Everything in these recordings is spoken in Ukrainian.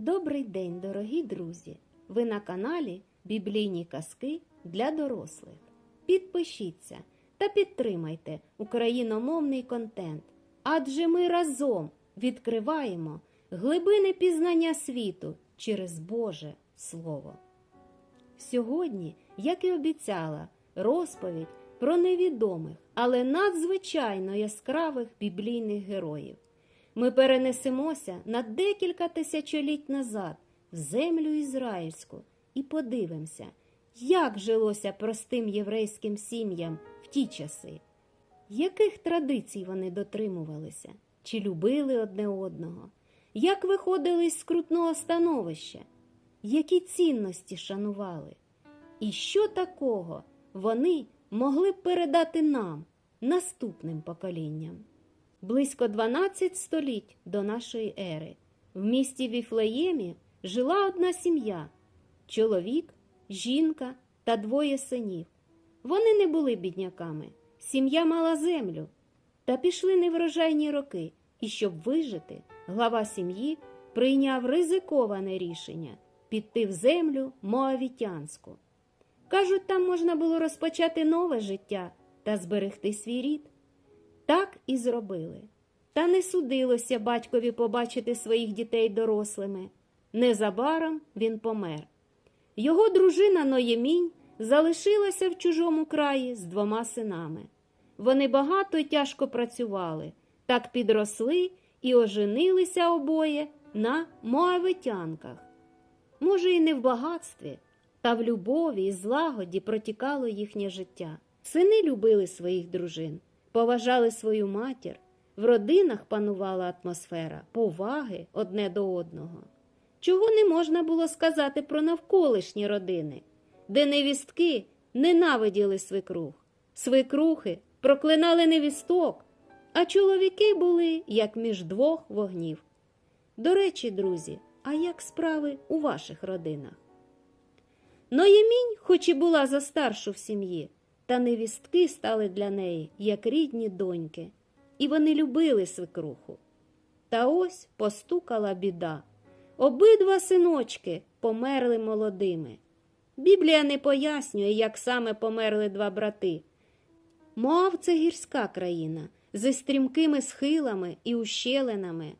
Добрий день, дорогі друзі! Ви на каналі Біблійні казки для дорослих. Підпишіться та підтримайте україномовний контент, адже ми разом відкриваємо глибини пізнання світу через Боже Слово. Сьогодні, як і обіцяла, розповідь про невідомих, але надзвичайно яскравих біблійних героїв. Ми перенесемося на декілька тисячоліть назад в землю ізраїльську і подивимося, як жилося простим єврейським сім'ям в ті часи, яких традицій вони дотримувалися, чи любили одне одного, як виходили з скрутного становища, які цінності шанували, і що такого вони могли б передати нам, наступним поколінням. Близько 12 століть до нашої ери в місті Віфлеємі жила одна сім'я чоловік, жінка та двоє синів. Вони не були бідняками, сім'я мала землю. Та пішли неврожайні роки, і щоб вижити, глава сім'ї прийняв ризиковане рішення піти в землю Моавітянську. Кажуть, там можна було розпочати нове життя та зберегти свій рід. Так і зробили. Та не судилося батькові побачити своїх дітей дорослими. Незабаром він помер. Його дружина Ноємінь залишилася в чужому краї з двома синами. Вони багато й тяжко працювали, так підросли і оженилися обоє на моавитянках. Може, і не в багатстві, та в любові і злагоді протікало їхнє життя. Сини любили своїх дружин поважали свою матір, в родинах панувала атмосфера поваги одне до одного. Чого не можна було сказати про навколишні родини, де невістки ненавиділи свекрух, свекрухи проклинали невісток, а чоловіки були як між двох вогнів. До речі, друзі, а як справи у ваших родинах? Ноємінь, хоч і була за старшу в сім'ї, та невістки стали для неї, як рідні доньки, і вони любили свекруху. Та ось постукала біда. Обидва синочки померли молодими. Біблія не пояснює, як саме померли два брати. Моав це гірська країна зі стрімкими схилами і ущелинами.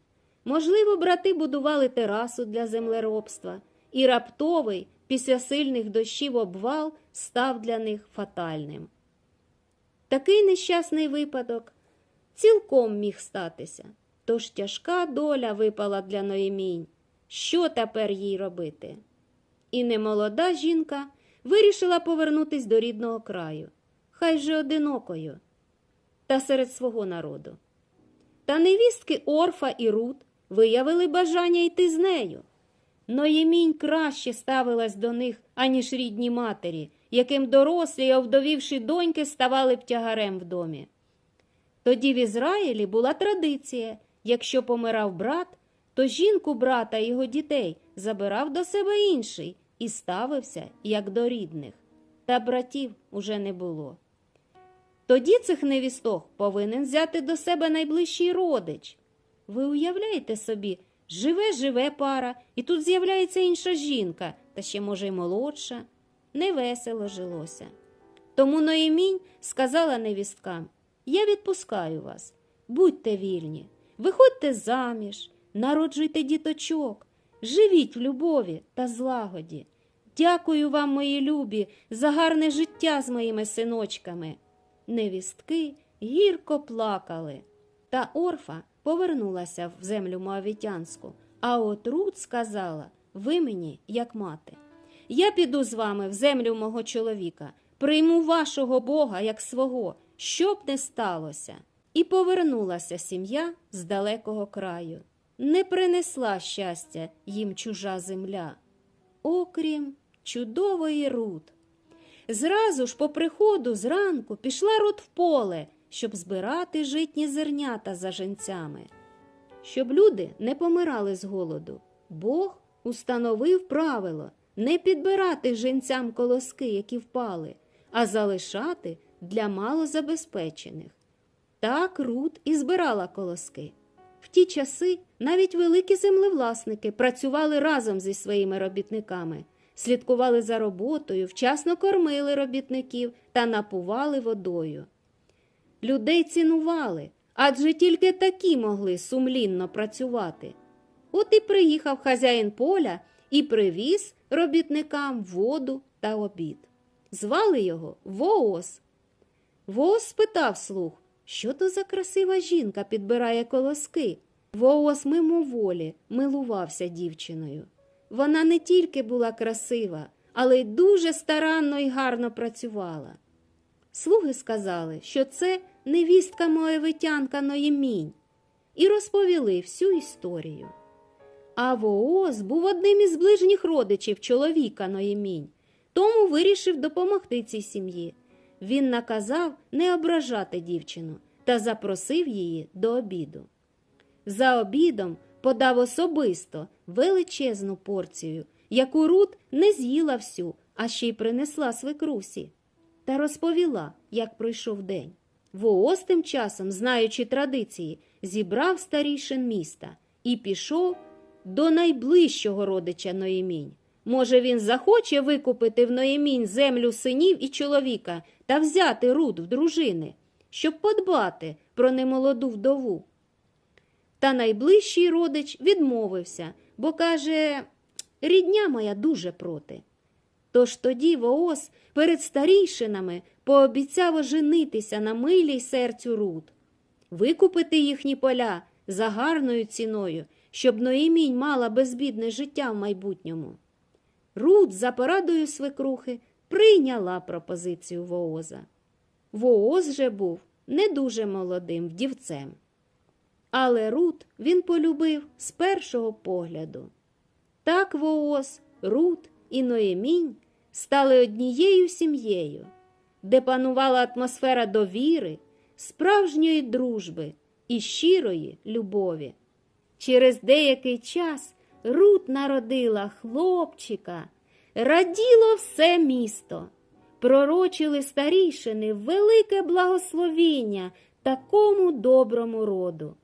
Можливо, брати будували терасу для землеробства, і раптовий після сильних дощів обвал став для них фатальним. Такий нещасний випадок цілком міг статися, тож тяжка доля випала для Ноємінь. Що тепер їй робити? І немолода жінка вирішила повернутись до рідного краю, хай же одинокою, та серед свого народу. Та невістки Орфа і Рут виявили бажання йти з нею. Ноємінь краще ставилась до них, аніж рідні матері, яким дорослі й овдовівши доньки ставали б тягарем в домі. Тоді в Ізраїлі була традиція якщо помирав брат, то жінку брата і його дітей забирав до себе інший і ставився, як до рідних, та братів уже не було. Тоді цих невісток повинен взяти до себе найближчий родич. Ви уявляєте собі, живе живе пара, і тут з'являється інша жінка, та ще, може, й молодша. Невесело жилося. Тому Ноємінь сказала невісткам Я відпускаю вас, будьте вільні, виходьте заміж, народжуйте діточок, живіть в любові та злагоді. Дякую вам, мої любі, за гарне життя з моїми синочками. Невістки гірко плакали. Та Орфа повернулася в землю Моавітянську, а от Рут сказала Ви мені, як мати. Я піду з вами в землю мого чоловіка, прийму вашого Бога як свого, що б не сталося. І повернулася сім'я з далекого краю. Не принесла щастя їм чужа земля, окрім чудової Рут. Зразу ж по приходу зранку пішла Рут в поле, щоб збирати житні зернята за женцями. Щоб люди не помирали з голоду, Бог установив правило не підбирати женцям колоски, які впали, а залишати для малозабезпечених. Так Рут і збирала колоски. В ті часи навіть великі землевласники працювали разом зі своїми робітниками, слідкували за роботою, вчасно кормили робітників та напували водою. Людей цінували, адже тільки такі могли сумлінно працювати. От і приїхав хазяїн поля і привіз робітникам воду та обід. Звали його Воос. Воос спитав слух, що то за красива жінка підбирає колоски. Воос мимоволі милувався дівчиною. Вона не тільки була красива, але й дуже старанно і гарно працювала. Слуги сказали, що це невістка моєвитянка Ноємінь, і розповіли всю історію. А Вооз був одним із ближніх родичів чоловіка Ноємінь, тому вирішив допомогти цій сім'ї. Він наказав не ображати дівчину та запросив її до обіду. За обідом подав особисто величезну порцію, яку Рут не з'їла всю, а ще й принесла свекрусі, та розповіла, як пройшов день. Вооз тим часом, знаючи традиції, зібрав старішин міста і пішов до найближчого родича Ноємінь. Може, він захоче викупити в Ноємінь землю синів і чоловіка та взяти Рут в дружини, щоб подбати про немолоду вдову. Та найближчий родич відмовився, бо каже, рідня моя дуже проти. Тож тоді Вооз перед старійшинами пообіцяв оженитися на милій серцю Рут, викупити їхні поля за гарною ціною, щоб Ноїмінь мала безбідне життя в майбутньому. Рут за порадою свекрухи прийняла пропозицію Вооза. Вооз же був не дуже молодим вдівцем. Але Рут він полюбив з першого погляду. Так Вооз, Рут і Ноємінь стали однією сім'єю, де панувала атмосфера довіри, справжньої дружби і щирої любові. Через деякий час Рут народила хлопчика, раділо все місто. Пророчили старішини велике благословіння такому доброму роду.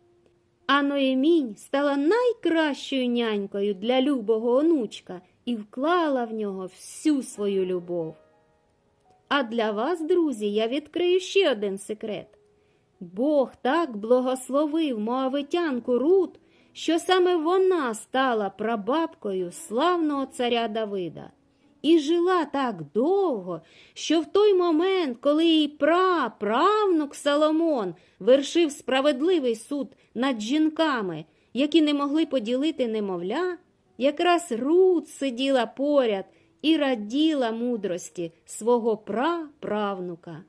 А Ноємінь стала найкращою нянькою для любого онучка і вклала в нього всю свою любов. А для вас, друзі, я відкрию ще один секрет. Бог так благословив моавитянку Рут, що саме вона стала прабабкою славного царя Давида. І жила так довго, що в той момент, коли її праправнук Соломон вершив справедливий суд над жінками, які не могли поділити немовля, якраз Рут сиділа поряд і раділа мудрості свого праправнука.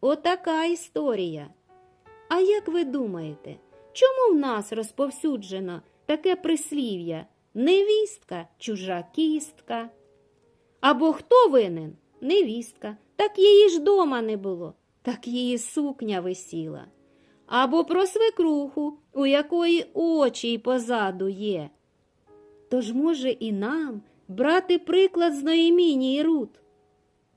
Отака історія. А як ви думаєте, чому в нас розповсюджено таке прислів'я невістка, чужа кістка? Або хто винен? Невістка, так її ж дома не було, так її сукня висіла. Або про свекруху, у якої очі й позаду є. Тож, може, і нам брати приклад з і Рут.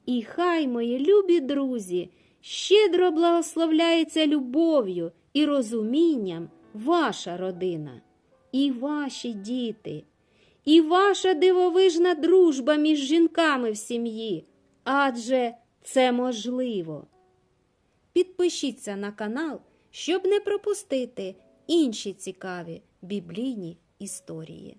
І хай, мої любі друзі, щедро благословляється любов'ю і розумінням ваша родина, і ваші діти, і ваша дивовижна дружба між жінками в сім'ї, адже це можливо. Підпишіться на канал, щоб не пропустити інші цікаві біблійні історії.